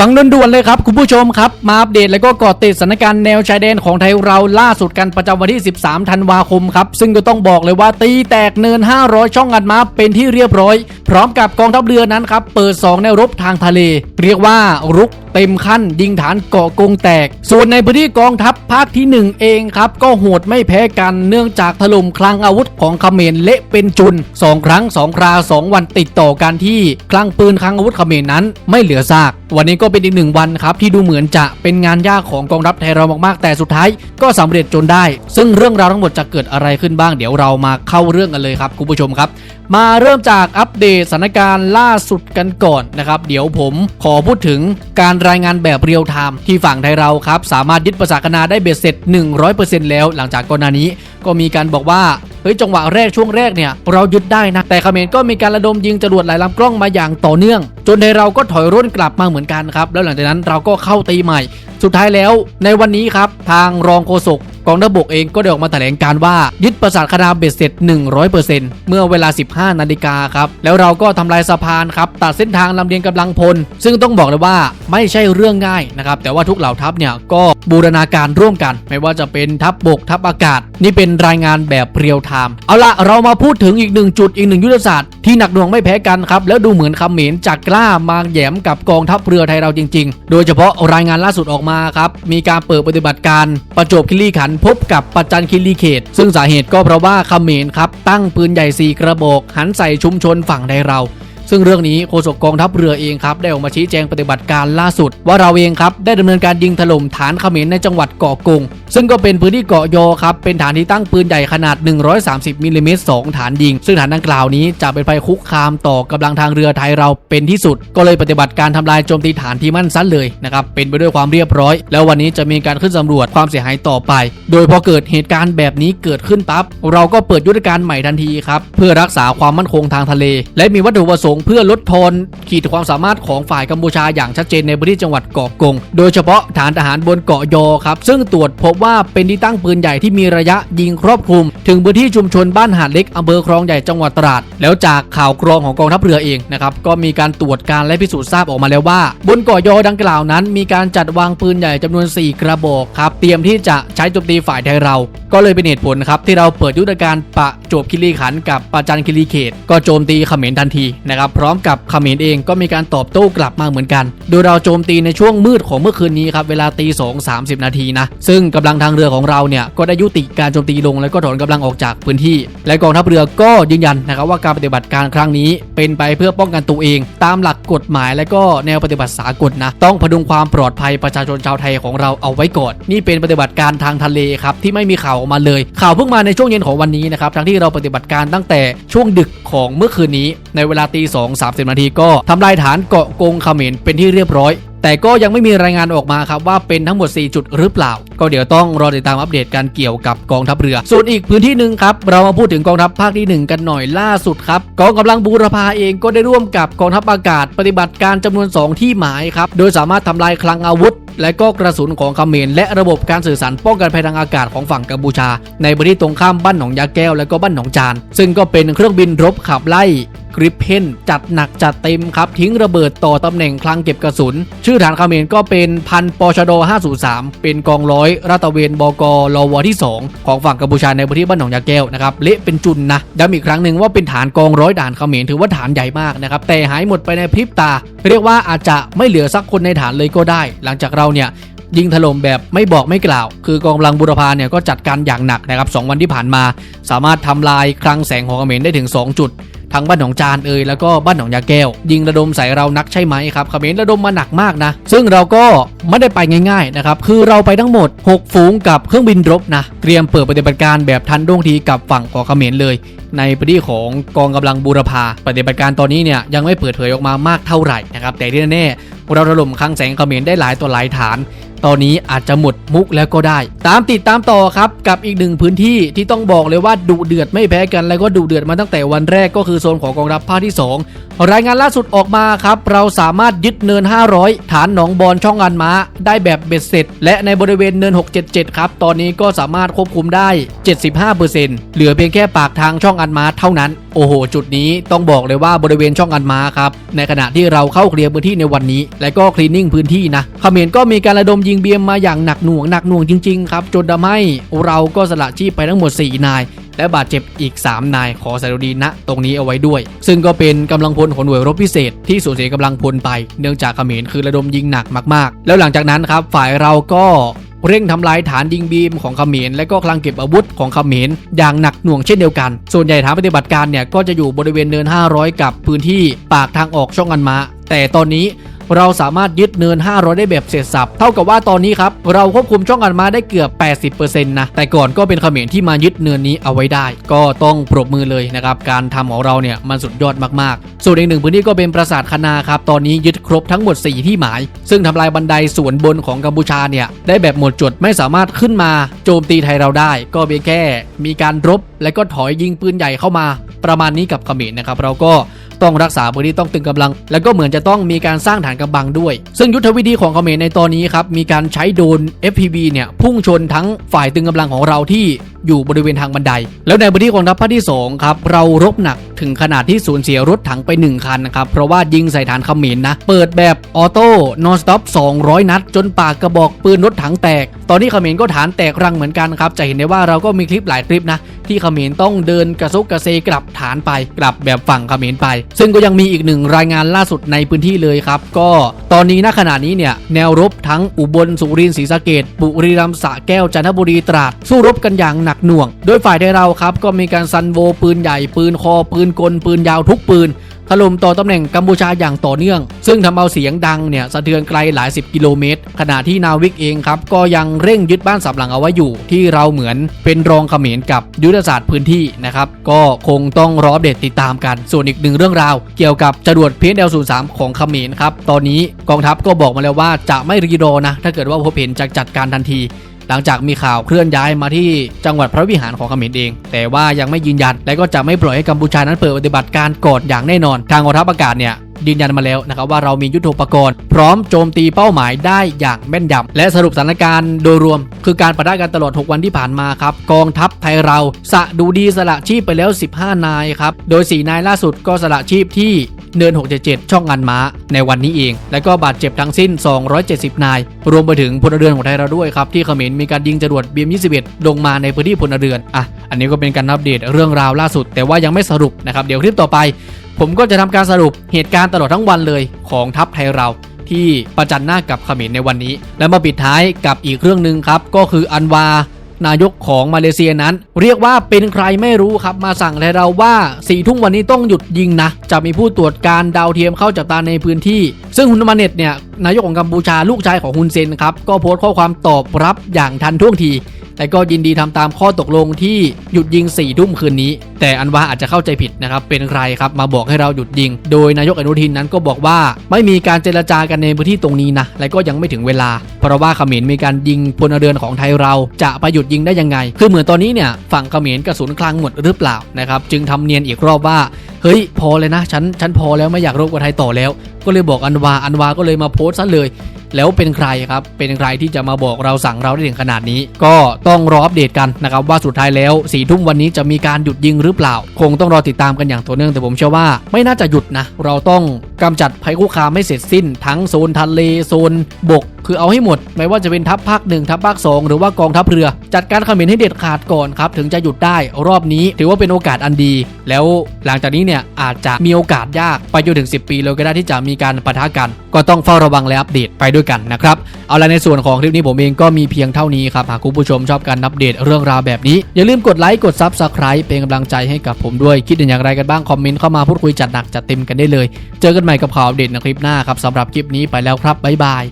ฟังด่วนๆเลยครับ คุณผู้ชมครับ มาอัปเดตและก็เกาะติดสถานการณ์แนวชายแดนของไทยเราล่าสุดกันประจำวันที่ 13 ธันวาคมครับ ซึ่งก็ต้องบอกเลยว่าตีแตกเนิน 500 ช่องอัดมาเป็นที่เรียบร้อย พร้อมกับกองทัพเรือนั้นครับ เปิด 2 แนวรบทางทะเล เรียกว่ารุกเต็มขั้นยิงฐานเกาะกงแตก ส่วนในพื้นที่กองทัพภาคที่ 1 เองครับ ก็โหดไม่แพ้กันเนื่องจากถล่มคลังอาวุธของเขมรเละเป็นจุน 2 ครั้ง 2 ครา 2 วันติดต่อกันที่คลังปืนคลังอาวุธเขมรนั้นไม่เหลือซาก วันนี้ก็เป็นอีกหนึ่งวันครับ ที่ดูเหมือนจะเป็นงานยากของกองทัพไทยเรามากๆ แต่สุดท้ายก็สำเร็จจนได้ ซึ่งเรื่องราวทั้งหมดจะเกิดอะไรขึ้นบ้างเดี๋ยวเรามาเข้าเรื่องกันเลยครับคุณผู้ชมครับ มาเริ่มจากอัปเดตสถานการณ์ล่าสุดกันก่อนนะครับ เดี๋ยวผมขอพูดถึงการรายงานแบบเรียลไทม์ที่ฝั่งไทยเราครับ สามารถยึดประสาคนาได้เบ็ดเสร็จ 100%แล้ว หลังจากก่อนหน้านี้ก็มีการบอกว่าเฮ้ยจังหวะแรกช่วงแรกเนี่ยเรายึดได้นะแต่เขมรก็มีการระดมยิงจรวดหลายลำกล้องมาอย่างต่อเนื่อง จนไทยเราก็ถอยร่นกลับมาเหมือนกันครับ แล้วหลังจากนั้นเราก็เข้าตีใหม่ สุดท้ายแล้ว ในวันนี้ครับทางรองโฆษกกองทัพบกเองก็ได้ออกมาแถลงการว่ายึดปราสาทคณาเบ็ดเสร็จ 100%เมื่อเวลา 15 นาฬิกาครับ แล้วเราก็ทำลายสะพานครับ ตัดเส้นทางลำเลียงกำลังพล ซึ่งต้องบอกเลยว่าไม่ใช่เรื่องง่ายนะครับ แต่ว่าทุกเหล่าทัพเนี่ยก็บูรณาการร่วมกัน ไม่ว่าจะเป็นทัพบกทัพอากาศ นี่เป็นรายงานแบบเรียลไทม์เอาละเรามาพูดถึงอีกหนึ่งจุดอีกหนึ่งยุทธศาสตร์ ที่หนักหน่วงไม่แพ้กันครับ แล้วดูเหมือนคำเหมนจากกล้ามาแหยมกับกองทัพเรือไทยเราจริง ๆ โดยเฉพาะรายงานล่าสุดออกมาครับ มีการเปิดปฏิบัติการประจบคิรีขันพบกับปัจจันคิรีเขต ซึ่งสาเหตุก็เพราะว่าคำเหมนครับตั้งปืนใหญ่สีกระบอกหันใส่ชุมชนฝั่งไทยเรา ซึ่งเรื่องนี้โฆษกกองทัพเรือเองครับได้ออกมาชี้แจงปฏิบัติการล่าสุด ว่าเราเองครับได้ดำเนินการยิงถล่มฐานเขมรในจังหวัดเกาะกงซึ่งก็เป็นพื้นที่เกาะยอครับเป็นฐานที่ตั้งปืนใหญ่ขนาด 130มิลลิเมตร2ฐานยิง ซึ่งฐานดังกล่าวนี้จะเป็นภัยคุกคามต่อกำลังทางเรือไทยเราเป็นที่สุด ก็เลยปฏิบัติการทำลายโจมตีฐานที่มั่นซันเลยนะครับเป็นไปด้วยความเรียบร้อย แล้ววันนี้จะมีการขึ้นสำรวจความเสียหายต่อไป โดยพอเกิดเหตุการณ์แบบนี้เกิดขึ้นปั๊บเราก็เปิดยุทธการใหม่ทันทีครับเพื่อรักษาความมั่นคงทางทะเล และมีวัตถุประสงค์เพื่อลดทอนขีดความสามารถของฝ่ายกัมพูชาอย่างชัดเจนในพื้นที่จังหวัดเกาะกง โดยเฉพาะฐานทหารบนเกาะยอครับ ซึ่งตรวจพบว่าเป็นที่ตั้งปืนใหญ่ที่มีระยะยิงครอบคลุม ถึงพื้นที่ชุมชนบ้านหาดเล็กอำเภอคลองใหญ่จังหวัดตราด แล้วจากข่าวกรองของกองทัพเรือเองนะครับก็มีการตรวจการและพิสูจน์ทราบออกมาแล้วว่า บนเกาะยอดังกล่าวนั้น มีการจัดวางปืนใหญ่จำนวน 4 กระบอกครับเตรียมที่จะใช้โจมตีฝ่ายไทยเรา ก็เลยเป็นเหตุผลครับที่เราเปิดยุทธการปะจบคิริขันกับปะจันคิริเขต ก็โจมตีเขมรทันทีนะครับพร้อมกับเขมรเองก็มีการตอบโต้กลับมาเหมือนกัน โดยเราโจมตีในช่วงมืดของเมื่อคืนนี้ครับเวลาตีสองสามสิบนาทีนะ ซึ่งกำลังทางเรือของเราเนี่ยก็ได้ยุติการโจมตีลงแล้วก็ถอนกำลังออกจากพื้นที่ และกองทัพเรือก็ยืนยันนะครับว่าการปฏิบัติการครั้งนี้เป็นไปเพื่อป้องกันตัวเอง ตามหลักกฎหมายและก็แนวปฏิบัติสากลนะต้องพดุงความปลอดภัยประชาชนชาวไทยของเราเอาไว้ก่อนนี่เป็นปฏิบัติการทางทะเลครับที่ไม่มีข่าวออกมาเลย ข่าวเพิ่งมาในช่วงเย็นของวันนี้นะครับทั้งที่เราปฏิบัติการตั้งแต่ช่วงดึกของเมื่อคืนนี้ในเวลาตีสองสามสิบนาทีก็ทำลายฐานเกาะกงเขมรเป็นที่เรียบร้อย แต่ก็ยังไม่มีรายงานออกมาครับว่าเป็นทั้งหมด 4 จุดหรือเปล่า ก็เดี๋ยวต้องรอติดตามอัปเดตการเกี่ยวกับกองทัพเรือ ส่วนอีกพื้นที่หนึ่งครับ เรามาพูดถึงกองทัพภาคที่ 1 กันหน่อยล่าสุดครับกองกำลังบูรพาเองก็ได้ร่วมกับกองทัพอากาศ ปฏิบัติการจำนวน 2 ที่หมายครับโดยสามารถทำลายคลังอาวุธและก็กระสุนของเขมรและระบบการสื่อสารป้องกันภัยทางอากาศของฝั่งกัมพูชา ในพื้นที่ตรงข้ามบ้านหนองยาแก้วและก็บ้านหนองจาน ซึ่งก็เป็นเครื่องบินรบขับไล่กริปเพนจัดหนักจัดเต็มครับ ทิ้งระเบิดต่อตำแหน่งคลังเก็บกระสุน ชื่อฐานเขมรก็เป็นพันปชด503 เป็นกองร้อยรัตเวนบกรวที่ 2 ของฝั่งกัมพูชาในพื้นที่บ้านหนองยาแก้วนะครับเละเป็นจุนนะย้ำอีกครั้งหนึ่งว่าเป็นฐานกองร้อยด่านเขมรถือว่าฐานใหญ่มากนะครับแต่หายหมดไปในพริบตา เรียกว่าอาจจะไม่เหลือสักคนในฐานเลยก็ได้ หลังจากเราเนี่ยยิงถล่มแบบไม่บอกไม่กล่าว คือกองกำลังบุรพาเนี่ยก็จัดการอย่างหนักนะครับสองวันที่ผ่านมา สามารถทำลายคลังแสงของเขมรได้ถึง 2 จุด ทั้งบ้านหนองจานเอ่ยแล้วก็บ้านหนองยาแก้ว ยิงระดมใส่เรานักใช่ไหมครับเขมรระดมมาหนักมากนะ ซึ่งเราก็ไม่ได้ไปง่ายๆนะครับคือเราไปทั้งหมด 6 ฝูงกับเครื่องบินรบนะเตรียมเปิดปฏิบัติการแบบทันท่วงทีกับฝั่งของเขมรเลย ในพื้นที่ของกองกำลังบูรพาปฏิบัติการตอนนี้เนี่ยยังไม่เปิดเผยออกมามากเท่าไหร่นะครับแต่ที่แน่ๆเราถล่มคลังแสงเขมรได้หลายต่อหลายฐาน ตอนนี้อาจจะหมดมุกแล้วก็ได้ ตามติดตามต่อครับกับอีกหนึ่งพื้นที่ที่ต้องบอกเลยว่าดุเดือดไม่แพ้กันแล้วก็ดุเดือดมาตั้งแต่วันแรกก็คือโซนของกองทัพภาคที่ 2 รายงานล่าสุดออกมาครับ เราสามารถยึดเนิน 500 ฐานหนองบอนช่องอันม้า ได้แบบเบ็ดเสร็จ และในบริเวณเนิน 677 ครับ ตอนนี้ก็สามารถควบคุมได้ 75%เหลือเพียงแค่ปากทางช่องอันม้าเท่านั้น โอ้โห จุดนี้ต้องบอกเลยว่าบริเวณช่องอันมาครับ ในขณะที่เราเข้าเคลียร์พื้นที่ในวันนี้ และก็คลีนนิ่งพื้นที่นะเขมรก็มีการระดมยิงเบียมมาอย่างหนักหน่วงหนักหน่วงจริงๆครับจนทำให้เราก็สละชีพไปทั้งหมด 4 นาย และบาดเจ็บอีก 3 นายขอแสดงดีณตรงนี้เอาไว้ด้วย ซึ่งก็เป็นกำลังพลของหน่วยรบพิเศษ ที่สูญเสียกำลังพลไป เนื่องจากเขมรคือระดมยิงหนักมากๆ แล้วหลังจากนั้นครับฝ่ายเราก็ เร่งทำลายฐานยิงบีมของเขมรและก็คลังเก็บอาวุธของเขมรอย่างหนักหน่วงเช่นเดียวกัน ส่วนใหญ่ฐานปฏิบัติการเนี่ยก็จะอยู่บริเวณเนิน 500 กับพื้นที่ปากทางออกช่องอันมา แต่ตอนนี้ เราสามารถยึดเนิน 500 ได้แบบเสร็จสับ เท่ากับว่าตอนนี้ครับ เราควบคุมช่องอันมาได้เกือบ 80%นะ แต่ก่อนก็เป็นเขมรที่มายึดเนินนี้เอาไว้ได้ ก็ต้องปรบมือเลยนะครับ การทำของเราเนี่ยมันสุดยอดมากๆ ส่วนอีกหนึ่งพื้นที่ก็เป็นปราสาทคณาครับ ตอนนี้ยึดครบทั้งหมด 4 ที่หมาย ซึ่งทำลายบันไดส่วนบนของกัมพูชาเนี่ยได้แบบหมดจดไม่สามารถขึ้นมาโจมตีไทยเราได้ ก็เพียงแค่มีการรบ และก็ถอยยิงปืนใหญ่เข้ามา ประมาณนี้กับเขมรนะครับ เราก็ ต้องรักษาพื้นที่ต้องตึงกำลัง แล้วก็เหมือนจะต้องมีการสร้างฐานกำบังด้วย ซึ่งยุทธวิธีของเขมรในตอนนี้ครับมีการใช้โดน FPV เนี่ยพุ่งชนทั้งฝ่ายตึงกำลังของเราที่อยู่บริเวณทางบันได แล้วในพื้นที่ของทัพภาคที่2ครับเรารบหนักถึงขนาดที่สูญเสียรถถังไป 1 คันนะครับเพราะว่ายิงใส่ฐานเขมรนนะ เปิดแบบออโต้นอนสต็อป200 นัด จนปากกระบอกปืนรถถังแตก ตอนนี้เขมรก็ฐานแตกรังเหมือนกันครับจะเห็นได้ว่าเราก็มีคลิปหลายคลิปนะที่เขมรต้องเดินกระซุกกระเซกลับฐานไปกลับแบบฝั่งเขมรไป ซึ่งก็ยังมีอีกหนึ่งรายงานล่าสุดในพื้นที่เลยครับ ก็ตอนนี้ณขณะนี้เนี่ยแนวรบทั้งอุบลสุรินทร์ศรีสะเกดบุรีรัมย์สระแก้วจันทบุรีตราดสู้รบกันอย่างหนักหน่วง โดยฝ่ายไทยเราครับก็มีการซันโวปืนใหญ่ปืนคอปืนกลปืนยาวทุกปืนถล่มต่อตำแหน่งกัมพูชาอย่างต่อเนื่อง ซึ่งทำเอาเสียงดังเนี่ยสะเทือนไกลหลายสิบกิโลเมตร ขณะที่นาวิกเองครับก็ยังเร่งยึดบ้านสับหลังเอาไว้อยู่ ที่เราเหมือนเป็นรองเขมรกับยุทธศาสตร์พื้นที่นะครับ ก็คงต้องรออัปเดตติดตามกัน ส่วนอีกหนึ่งเรื่องราว เกี่ยวกับจรวด PSL03 ของเขมรครับ ตอนนี้กองทัพก็บอกมาแล้วว่าจะไม่รีรอนะ ถ้าเกิดว่าพบเห็นจะจัดการทันที หลังจากมีข่าวเคลื่อนย้ายมาที่จังหวัดพระวิหารของเขมรเอง แต่ว่ายังไม่ยืนยันและก็จะไม่ปล่อยให้กัมพูชานั้นเปิดปฏิบัติการกอดอย่างแน่นอน ทางกองทัพอากาศเนี่ย ยืนยันมาแล้วนะครับว่าเรามียุทโธปกรณ์ พร้อมโจมตีเป้าหมายได้อย่างแม่นยำและสรุปสถานการณ์โดยรวม คือการประทะกันตลอด 6 วันที่ผ่านมาครับกองทัพไทยเราสะดูดีสละชีพไปแล้ว 15 นายครับโดย 4 นายล่าสุดก็สละชีพที่เนิน 677 ช่องงานม้าในวันนี้เอง และก็บาดเจ็บทั้งสิ้น 270 นาย รวมไปถึงพลเรือนของไทยเราด้วยครับ ที่เขมรมีการยิงจรวด BM21 ลงมาในพื้นที่พลเรือน อะ อันนี้ก็เป็นการอัปเดตเรื่องราวล่าสุด แต่ว่ายังไม่สรุปนะครับ เดี๋ยวคลิปต่อไป ผมก็จะทำการสรุปเหตุการณ์ตลอดทั้งวันเลยของทัพไทยเราที่ประจันหน้ากับเขมรในวันนี้ แล้วมาปิดท้ายกับอีกเรื่องหนึ่งครับก็คืออันวานายกของมาเลเซียนั้น เรียกว่าเป็นใครไม่รู้ครับมาสั่งให้เราว่าสี่ทุ่มวันนี้ต้องหยุดยิงนะ จะมีผู้ตรวจการดาวเทียมเข้าจับตาในพื้นที่ ซึ่งฮุนมาเน็ตเนี่ยนายกของกัมพูชาลูกชายของฮุนเซนครับก็โพสต์ข้อความตอบรับอย่างทันท่วงที แต่ก็ยินดีทำตามข้อตกลงที่หยุดยิง4ี่ทุ่มคืนนี้ แต่อันวาอาจจะเข้าใจผิดนะครับ เป็นใครครับมาบอกให้เราหยุดยิง โดยนายกอนุทินนั้นก็บอกว่าไม่มีการเจรจากันในพื้นที่ตรงนี้นะ และก็ยังไม่ถึงเวลา เพราะว่าเขมรมีการยิงพลเรือนของไทยเราจะไปหยุดยิงได้ยังไง คือเหมือนตอนนี้เนี่ยฝั่งเขมรกระสุนคลังหมดหรือเปล่านะครับจึงทำเนียนอีกรอบว่าเฮ้ยพอเลยนะฉันฉันพอแล้วไม่อยากรบกับไทยต่อแล้ว ก็เลยบอกอันวาอันวาก็เลยมาโพสต์ซะเลย แล้วเป็นใครครับ เป็นใครที่จะมาบอกเราสั่งเราได้ถึงขนาดนี้ ก็ต้องรออัปเดตกันนะครับว่าสุดท้ายแล้วสี่ทุ่มวันนี้จะมีการหยุดยิงหรือเปล่า คงต้องรอติดตามกันอย่างต่อเนื่องแต่ผมเชื่อว่าไม่น่าจะหยุดนะ เราต้องกำจัดภัยคุกคามให้เสร็จสิ้น ทั้งโซนทะเลโซนบกคือเอาให้หมด ไม่ว่าจะเป็นทัพภาคหนึ่งทัพภาคสองหรือว่ากองทัพเรือ จัดการเขมรให้เด็ดขาดก่อนครับถึงจะหยุดได้รอบนี้ ถือว่าเป็นโอกาสอันดี แล้วหลังจากนี้เนี่ยอาจจะมีโอกาสยากไปจนถึง 10 ปีเลยก็ได้ที่จะมีการปะทะกัน ก็ต้องเฝ้าระวังและอัปเดตไปด้วยกันนะครับเอาละในส่วนของคลิปนี้ผมเองก็มีเพียงเท่านี้ครับหากคุณผู้ชมชอบการอัปเดตเรื่องราวแบบนี้อย่าลืมกดไลค์กด Subscribe เป็นกำลังใจให้กับผมด้วยคิดเห็นอย่างไรกันบ้างคอมเมนต์เข้ามาพูดคุยจัดหนักจัดเต็มกันได้เลย เจอกันใหม่กับข่าวอัปเดตในคลิปหน้าครับสำหรับคลิปนี้ไปแล้วครับบ๊ายบาย